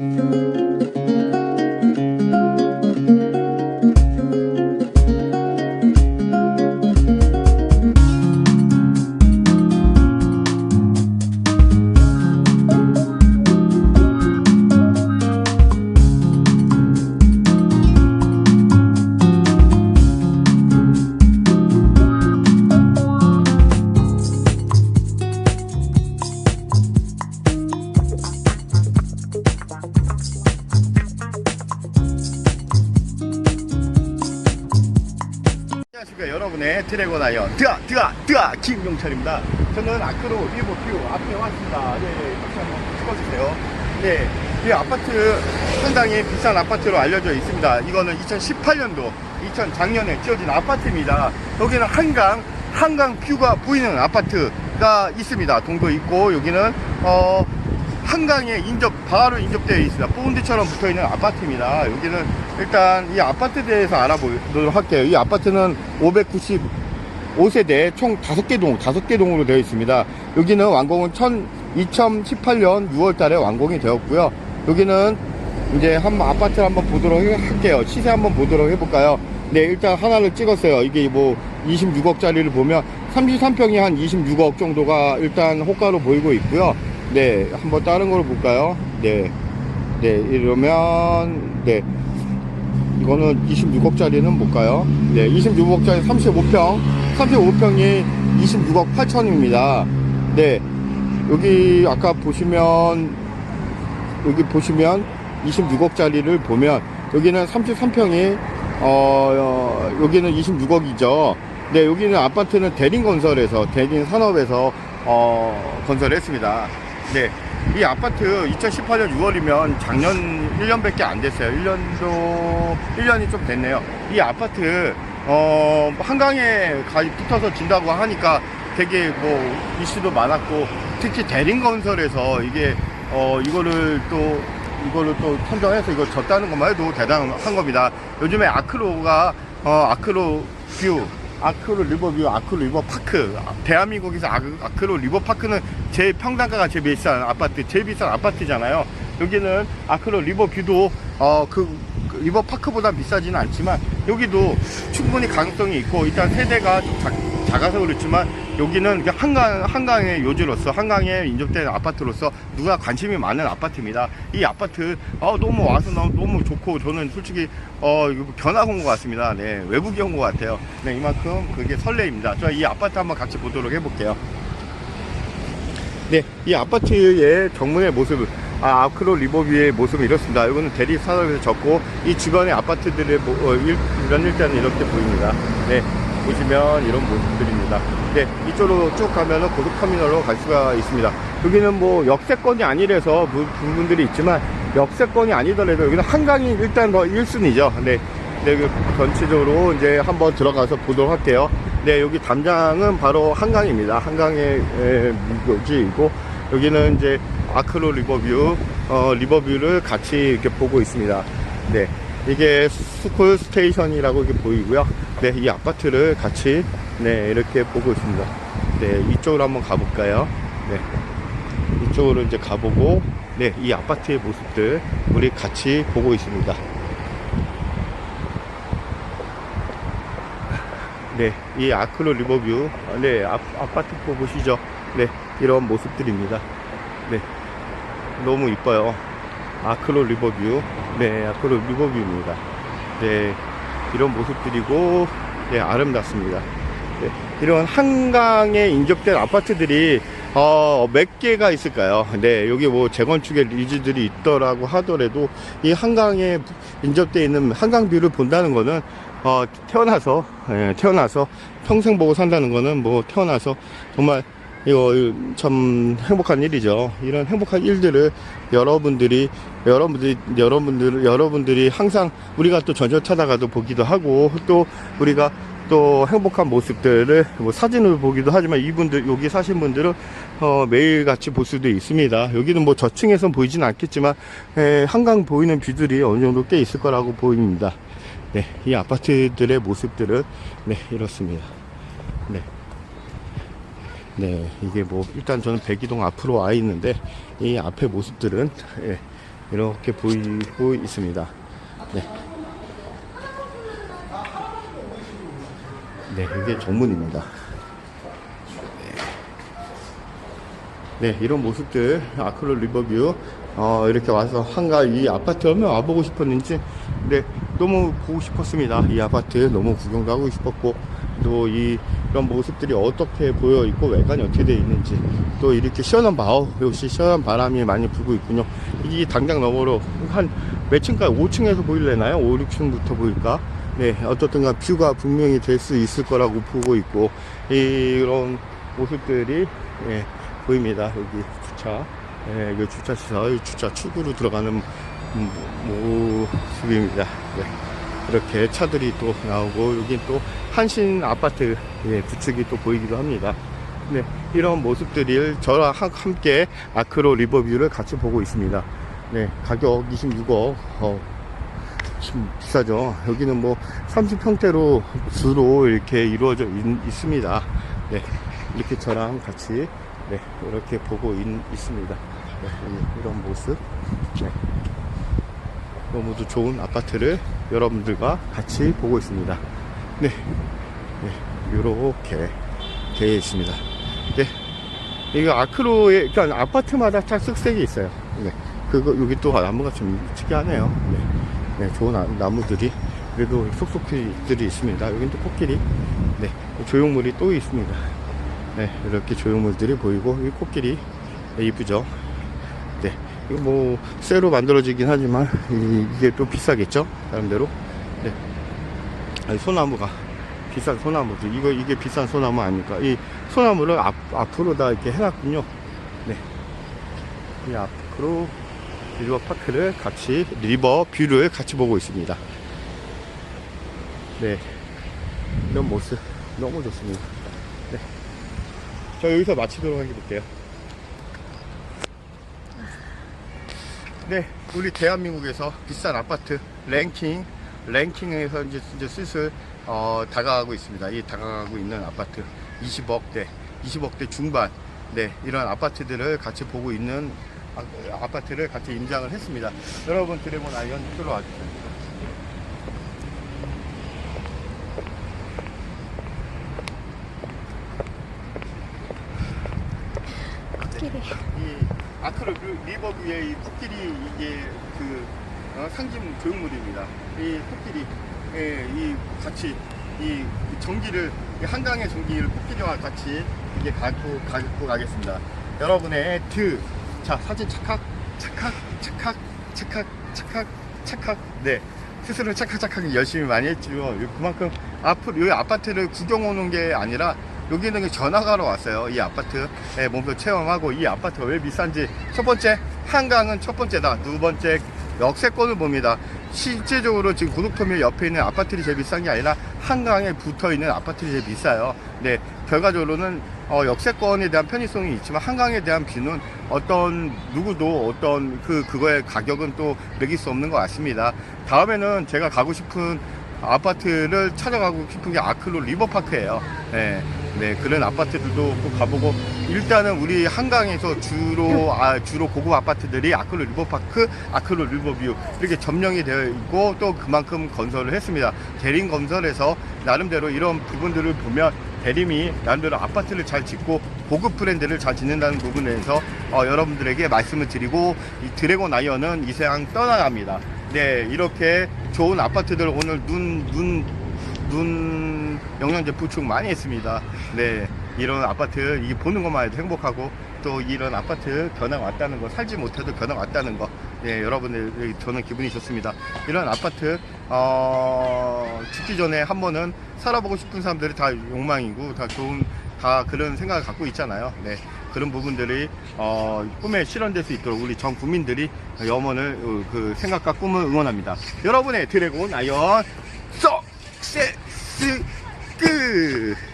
Música 안녕하십니까 여러분의 드래곤 아이언. 드아 드아 드아! 김용철입니다. 저는 아크로 일보 뷰 앞에 왔습니다. 네 박수 한번 찍어주세요. 네이 아파트 상당히 비싼 아파트로 알려져 있습니다. 이거는 2018년도 2000 작년에 지어진 아파트입니다. 여기는 한강 한강 뷰가 보이는 아파트가 있습니다. 동도 있고 여기는 어 한강에 인접 바로 인접되어 있습니다. 본드처럼 붙어 있는 아파트입니다. 여기는 일단 이 아파트에 대해서 알아보도록 할게요. 이 아파트는 595세대 총 5개 동, 5개 동으로 되어 있습니다. 여기는 완공은 2018년 6월 달에 완공이 되었고요. 여기는 이제 한번 아파트를 한번 보도록 할게요. 시세 한번 보도록 해볼까요? 네, 일단 하나를 찍었어요. 이게 뭐 26억짜리를 보면 33평이 한 26억 정도가 일단 호가로 보이고 있고요. 네, 한번 다른 걸 볼까요? 네, 네, 이러면, 네. 이거는 26억짜리는 뭘까요? 네, 26억짜리 35평, 35평이 26억 8천입니다. 네, 여기 아까 보시면, 여기 보시면 26억짜리를 보면, 여기는 33평이, 어, 어, 여기는 26억이죠. 네, 여기는 아파트는 대림건설에서, 대림산업에서, 어, 건설했습니다. 네. 이 아파트 2018년 6월이면 작년 1년밖에 안 됐어요. 1년도, 1년이 좀 됐네요. 이 아파트, 어, 한강에 가, 붙어서 진다고 하니까 되게 뭐 이슈도 많았고, 특히 대림건설에서 이게, 어, 이거를 또, 이거를 또 선정해서 이걸 졌다는 것만 해도 대단한 겁니다. 요즘에 아크로가, 어, 아크로 뷰, 아크로 리버뷰, 아크로 리버파크. 대한민국에서 아, 아크로 리버파크는 제일 평당가가 제일 비싼 아파트, 제일 비싼 아파트잖아요. 여기는 아크로 리버뷰도 어, 그, 그 리버파크보다 비싸지는 않지만 여기도 충분히 가능성이 있고 일단 세대가 좀 작, 작아서 그렇지만 여기는 그 한강, 한강의 요지로서 한강에 인접된 아파트로서 누가 관심이 많은 아파트입니다. 이 아파트 어, 너무 와서 너무, 좋고 저는 솔직히 어, 견학 온 것 같습니다. 네, 외국에 온것 같아요. 네, 이만큼 그게 설레입니다. 저 이 아파트 한번 같이 보도록 해볼게요. 네, 이 아파트의 정문의 모습, 아, 아크로 리버뷰의 모습이 이렇습니다. 이거는 대리산업에서 적고, 이 주변의 아파트들의 모, 어, 일, 이런 일단은 이렇게 보입니다. 네, 보시면 이런 모습들입니다. 네, 이쪽으로 쭉 가면은 고속터미널로 갈 수가 있습니다. 여기는 뭐 역세권이 아니라서 부- 부분들이 있지만, 역세권이 아니더라도 여기는 한강이 일단 더 1순위죠. 네. 네, 그 전체적으로 이제 한번 들어가서 보도록 할게요. 네, 여기 담장은 바로 한강입니다. 한강의 에, 묘지이고, 여기는 이제 아크로 리버뷰, 어, 리버뷰를 같이 이렇게 보고 있습니다. 네. 이게 스쿨 스테이션이라고 이렇게 보이고요. 네, 이 아파트를 같이, 네, 이렇게 보고 있습니다. 네, 이쪽으로 한번 가볼까요? 네. 이쪽으로 이제 가보고, 네, 이 아파트의 모습들 우리 같이 보고 있습니다. 네, 이 아크로 리버뷰, 아, 네, 아, 아파트 보 보시죠. 네, 이런 모습들입니다. 네, 너무 이뻐요. 아크로 리버뷰, 네, 아크로 리버뷰입니다. 네, 이런 모습들이고, 네, 아름답습니다. 네, 이런 한강에 인접된 아파트들이 어, 몇 개가 있을까요? 네, 여기 뭐 재건축의 리즈들이 있더라고 하더라도 이 한강에 인접되어 있는 한강뷰를 본다는 거는 어, 태어나서, 예, 태어나서 평생 보고 산다는 거는 뭐 태어나서 정말 이거 참 행복한 일이죠. 이런 행복한 일들을 여러분들이 여러분들이 여러분들 여러분들이 항상 우리가 또 전철 타다가도 보기도 하고 또 우리가 또 행복한 모습들을 뭐 사진을 보기도 하지만 이분들 여기 사신 분들은 어, 매일 같이 볼 수도 있습니다. 여기는 뭐 저층에선 보이진 않겠지만 에, 한강 보이는 뷰들이 어느 정도 꽤 있을 거라고 보입니다. 네, 이 아파트들의 모습들은 네 이렇습니다. 네. 네, 이게 뭐 일단 저는 백이동 앞으로 와 있는데 이 앞의 모습들은 예, 이렇게 보이고 있습니다. 네. 네, 이게 정문입니다. 네, 이런 모습들, 아크로 리버뷰, 어, 이렇게 와서 한가 이 아파트 얼마나 와보고 싶었는지, 네, 너무 보고 싶었습니다. 이 아파트 너무 구경도 하고 싶었고, 또 이, 이런 모습들이 어떻게 보여 있고, 외관이 어떻게 되어 있는지, 또 이렇게 시원한 바우, 역시 시원한 바람이 많이 불고 있군요. 이 당장 너머로 한 몇 층까지, 5층에서 보일래나요? 5, 6층부터 보일까? 네, 어떻든가 뷰가 분명히 될 수 있을 거라고 보고 있고, 이런 모습들이, 예, 보입니다. 여기 주차. 예, 여기 주차시설, 이 주차 출구로 들어가는 모- 모습입니다. 네. 이렇게 차들이 또 나오고, 여기 또 한신 아파트, 예, 구축이 또 보이기도 합니다. 네, 이런 모습들을 저랑 하- 함께 아크로 리버뷰를 같이 보고 있습니다. 네, 가격 26억, 어, 좀 비싸죠. 여기는 뭐 30평대로 주로 이렇게 이루어져 있, 습니다 네, 이렇게 저랑 같이 네, 이렇게 보고 있, 습니다 네, 이- 이런 모습. 네. 너무도 좋은 아파트를 여러분들과 같이 보고 있습니다. 네, 네, 이렇게 되어 있습니다. 네, 이거 아크로의 그러니까 아파트마다 다 쓱색이 있어요. 네, 그거 여기 또 나무가 좀 특이하네요. 네, 네 좋은 나- 나무들이 그래도 속속들이 있습니다. 여긴 또 코끼리, 네, 조형물이 또 있습니다. 네, 이렇게 조형물들이 보이고 이 코끼리 네, 이쁘죠. 뭐 쇠로 만들어지긴 하지만 이- 이게 또 비싸겠죠, 나름대로. 네, 아니, 소나무가 비싼 소나무들 이거 이게 비싼 소나무 아닙니까? 이 소나무를 앞, 앞으로 다 이렇게 해놨군요. 네, 이 앞으로 리버 파크를 같이 리버 뷰를 같이 보고 있습니다. 네, 이런 모습 너무 좋습니다. 네, 자 여기서 마치도록 하겠습니 네, 우리 대한민국에서 비싼 아파트 랭킹 랭킹에서 이제, 이제 슬슬 어, 다가가고 있습니다. 이 다가가고 있는 아파트 20억대, 20억대 중반, 네 이런 아파트들을 같이 보고 있는 아, 아파트를 같이 임장을 했습니다. 여러분 드래곤 아이언 이쪽으로 와주세요. 코끼리. 이 아크로 리버 뷰의 이 코끼리 이게 그 어, 상징 조형물입니다. 이 코끼리 예, 이 같이 이 전기를 이 한강의 전기를 코끼리와 같이 이게 갖고 갖고 가겠습니다. 여러분의 드, 자 사진 착각, 착각, 착각, 착각, 착각, 착각. 네. 스스로 착각착각 열심히 많이 했죠. 그만큼 앞으로 여기 아파트를 구경 오는 게 아니라 여기는 전화가러 왔어요. 이 아파트에 몸소 체험하고 이 아파트가 왜 비싼지 첫 번째 한강은 첫 번째다. 두 번째 역세권을 봅니다. 실제적으로 지금 고속터미널 옆에 있는 아파트들이 제일 비싼 게 아니라 한강에 붙어 있는 아파트들이 제일 비싸요. 네, 결과적으로는 어, 역세권에 대한 편의성이 있지만 한강에 대한 뷰는 어떤 누구도 어떤 그 그거의 가격은 또 매길 수 없는 것 같습니다. 다음에는 제가 가고 싶은 아파트를 찾아가고 싶은 게 아크로 리버파크예요. 네, 네 그런 아파트들도 꼭 가보고 일단은 우리 한강에서 주로 아, 주로 고급 아파트들이 아크로 리버파크, 아크로 리버뷰 이렇게 점령이 되어 있고 또 그만큼 건설을 했습니다. 대림 건설에서 나름대로 이런 부분들을 보면 대림이 나름대로 아파트를 잘 짓고 고급 브랜드를 잘 짓는다는 부분에서 어, 여러분들에게 말씀을 드리고 이 드래곤 아이언은 이 세상 떠나갑니다. 네 이렇게 좋은 아파트들 오늘 눈 눈 눈 영양제 보충 많이 했습니다. 네 이런 아파트 이게 보는 것만 해도 행복하고 또 이런 아파트 변화 왔다는 거 살지 못해도 변화 왔다는 거 네, 여러분들 저는 기분이 좋습니다. 이런 아파트 어, 죽기 전에 한 번은 살아보고 싶은 사람들이 다 욕망이고 다 좋은 다 그런 생각을 갖고 있잖아요. 네. 그런 부분들이 어, 꿈에 실현될 수 있도록 우리 전 국민들이 염원을 어, 그 생각과 꿈을 응원합니다. 여러분의 드래곤 아이언 석세 스 끝.